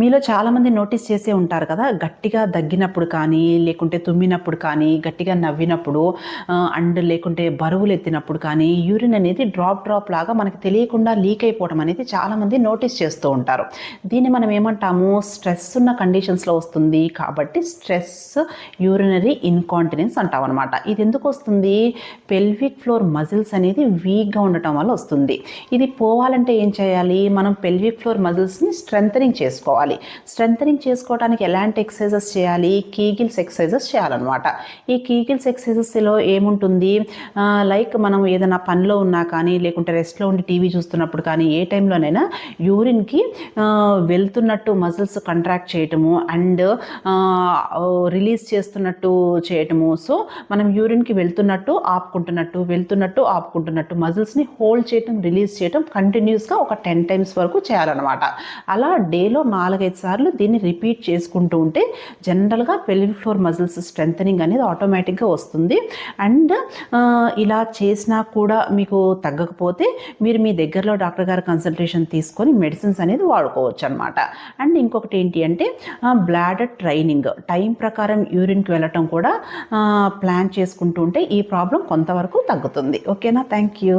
మీలో చాలామంది నోటీస్ చేసే ఉంటారు కదా గట్టిగా దగ్గినప్పుడు కానీ లేకుంటే తుమ్మినప్పుడు కానీ గట్టిగా నవ్వినప్పుడు అండ్ లేకుంటే బరువులు ఎత్తినప్పుడు కానీ యూరిన్ అనేది డ్రాప్ డ్రాప్ లాగా మనకి తెలియకుండా లీక్ అయిపోవడం అనేది చాలామంది నోటీస్ చేస్తూ ఉంటారు. దీన్ని మనం ఏమంటాము? స్ట్రెస్ ఉన్న కండిషన్స్లో వస్తుంది కాబట్టి స్ట్రెస్ యూరినరీ ఇన్కాంటినెన్స్ అంటాం అనమాట ఇది ఎందుకు వస్తుంది? పెల్విక్ ఫ్లోర్ మజిల్స్ అనేది వీక్గా ఉండటం వల్ల వస్తుంది. ఇది పోవాలంటే ఏం చేయాలి? మనం పెల్విక్ ఫ్లోర్ మజిల్స్ని స్ట్రెంథనింగ్ చేసుకోవాలి. స్ట్రెంథనింగ్ చేసుకోవడానికి ఎలాంటి ఎక్సర్సైజెస్ చేయాలి? కీగిల్స్ ఎక్సర్సైజెస్ చేయాలన్నమాట. ఈ కీగిల్స్ ఎక్సర్సైజెస్లో ఏముంటుంది? లైక్ మనం ఏదైనా పనిలో ఉన్నా కానీ లేకుంటే రెస్ట్లో ఉండి టీవీ చూస్తున్నప్పుడు కానీ ఏ టైంలోనైనా యూరిన్కి వెళ్తున్నట్టు మజిల్స్ కంట్రాక్ట్ చేయటము అండ్ రిలీజ్ చేస్తున్నట్టు చేయటము. సో మనం యూరిన్కి వెళ్తున్నట్టు ఆపుకుంటున్నట్టు వెళ్తున్నట్టు ఆపుకుంటున్నట్టు మజిల్స్ని హోల్డ్ చేయటం రిలీజ్ చేయటం కంటిన్యూస్గా ఒక టెన్ టైమ్స్ వరకు చేయాలన్నమాట. అలా డేలో నాలుగు నాలుగైదు సార్లు దీన్ని రిపీట్ చేసుకుంటూ ఉంటే జనరల్గా పెల్విక్ ఫ్లోర్ మజిల్స్ స్ట్రెంథనింగ్ అనేది ఆటోమేటిక్గా వస్తుంది. అండ్ ఇలా చేసినా కూడా మీకు తగ్గకపోతే మీరు మీ దగ్గరలో డాక్టర్ గారి కన్సల్టేషన్ తీసుకొని మెడిసిన్స్ అనేది వాడుకోవచ్చు అనమాట అండ్ ఇంకొకటి ఏంటి అంటే బ్లాడర్ ట్రైనింగ్ టైం ప్రకారం యూరిన్కి వెళ్ళటం కూడా ప్లాన్ చేసుకుంటూ ఉంటే ఈ ప్రాబ్లం కొంతవరకు తగ్గుతుంది. ఓకేనా? Thank you.